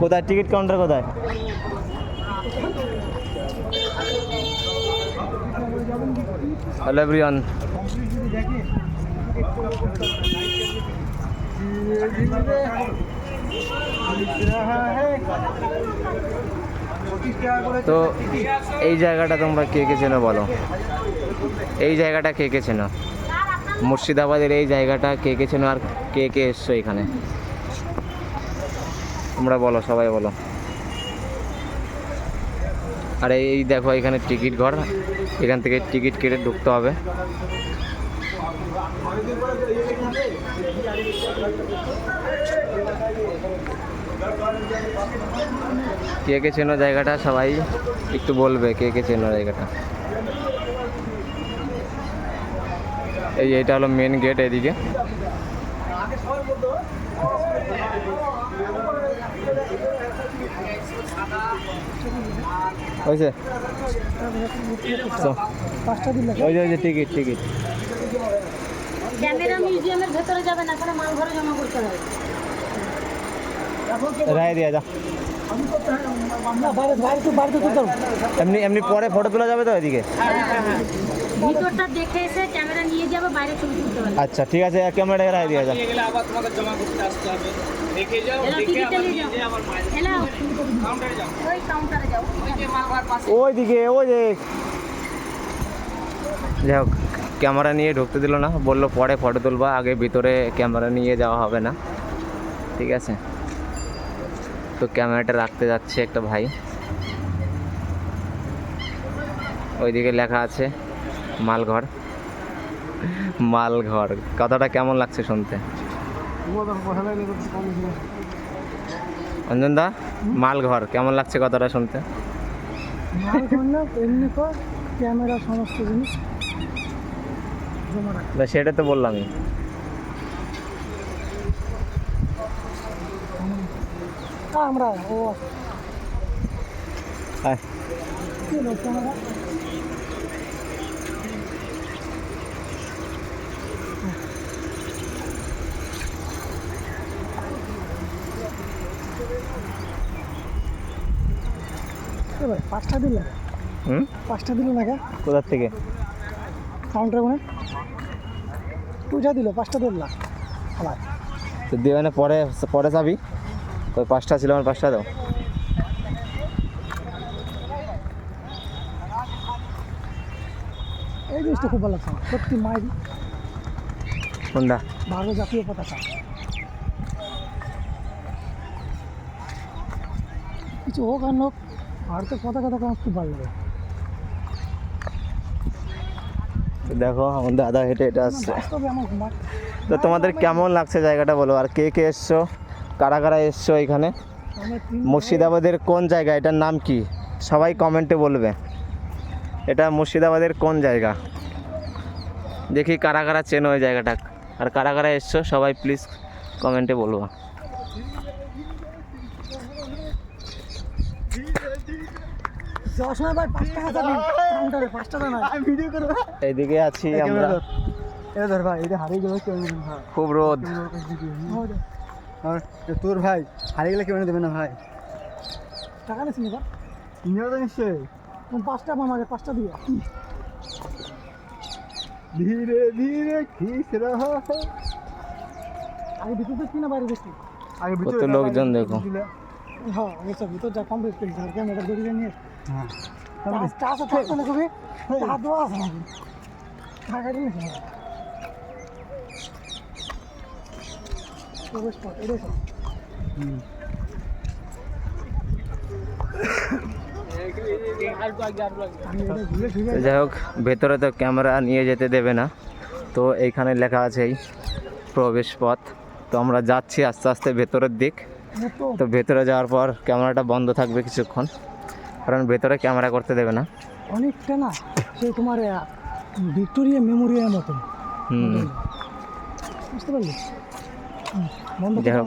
কোথায়? Ticket counter কোথায়? Hello everyone তো এই জায়গাটা তোমরা কে কে চেনো বলো? এই জায়গাটা কে কে চেনো? মুর্শিদাবাদের এই জায়গাটা কে কে চেনো আর কে কে এসছো এখানে? তোমরা বলো, সবাই বলো। আর এই দেখো, এখানে টিকিট ঘর। এখান থেকে টিকিট কেটে ঢুকতে হবে। কে কে চেনো জায়গাটা? সবাই একটু বলবে কে কে চেনো জায়গাটা। এই এটা হলো মেন গেট এদিকে। হয়েছে? ওই যে ওই যে টিকিট টিকিট ক্যামেরা মিউজিয়ামের ভেতরে যাবে না কারণ মাল ঘরে জমা করতে হবে। রায় দিয়া যা। এমনি এমনি পরে ফটো তোলা যাবে তো এদিকে? ভিতরটা দেখে এসে ক্যামেরা নিয়ে যাবে বাইরে ছবি তুলতে হবে। আচ্ছা ঠিক আছে ক্যামেরা রায় দিয়া যা গেলে আবার তোমাকে জমা করতে আসতে হবে। দেখে যাও দেখে আবার নিয়ে যাও। আবার বাইরে এলা কাউন্টারে যাও। ওই কাউন্টারে যাও। ওই যে মালবার পাশে। ওই দিকে ওই যে। যাই হোক ক্যামেরা নিয়ে ঢুকতে দিল না বলল পরে ফটো তুলবা আগে ভিতরে ক্যামেরা নিয়ে যাওয়া হবে না। ঠিক আছে? তো ক্যামেরাটা রাখতে যাচ্ছে একটা ভাই। ওইদিকে লেখা আছে মালঘর। মালঘর। কথাটা কেমন লাগছে শুনতে? অঞ্জন দা মালঘর কেমন লাগছে কথাটা শুনতে? ক্যামেরা সমস্ত জিনিস সেটা তো বললামই। আমরা ও আয়। কি হলো ক্যামেরা এ ভাই পাঁচটা দিল। হুম? পাঁচটা দিল না কোথার থেকে? কাউন্টার মনে পূজা দিল পাঁচটা দিল না। আবার। তো দেবে না পরে পরে যাবি? ওই পাঁচটা ছিল আমার পাঁচটা দাও। এই জিনিসটা খুব ভালো লাগছে সত্যি মায়ের কোনটা? ভারত জাতীয় পতাকা। কিছু হোক আর হোক দেখে আমার খুব ভালো দেখো আমার দাদা হেঁটে হেঁটে আসছে। তো তোমাদের কেমন লাগছে জায়গাটা বলো? আর কে কে এসছো? কারা কারা এসছো এখানে? মুর্শিদাবাদের কোন জায়গা? এটার নাম কি? সবাই কমেন্টে বলবে। এটা মুর্শিদাবাদের কোন জায়গা? দেখি কারা কারা চেনো ওই জায়গাটা। আর কারা কারা এসছো? সবাই প্লিজ কমেন্টে বলব যাওয়ার সময় ভাই পাঁচ টাকা চাবি কাউন্টারে পাঁচ টাকা নয় ভিডিও করব এইদিকে আছি আমরা। খুব রোদ। তোর ভাই হারিয়ে গেলে কেউ দেবে না ভাই? টাকা নিস নি তো নিশ্চয়ই। পাঁচটা আমাকে পাঁচটা দিয়ে। ধীরে ধীরে খিস রহা আগে ভিতর দেখছি না বাইরে দেখছি আগে কত লোকজন দেখো। হ্যাঁ আগে সব কমপ্লিট করি আর ক্যামেরা দড়িয়ে নিয়ে হ্যাঁ। চা থাকতো না কবি চা দেওয়া আছে নাকি? টাকা দিলে প্রবেশ পথ এটাই সব আমি এটা ঘুরে ঘুরে তো যাই হোক ভেতরে তো ক্যামেরা নিয়ে যেতে দেবে না। তো এইখানে লেখা আছে এই প্রবেশ পথ। তো আমরা যাচ্ছি আস্তে আস্তে ভেতরের দিক। তো ভেতরে যাওয়ার পর ক্যামেরাটা বন্ধ থাকবে কিছুক্ষণ। কারণ ভেতরে ক্যামেরা করতে দেবে না। অনেকটা না সেই তোমার ভিক্টোরিয়া মেমোরিয়াল মতো হুম। বুঝতে পারলি? যাই হোক।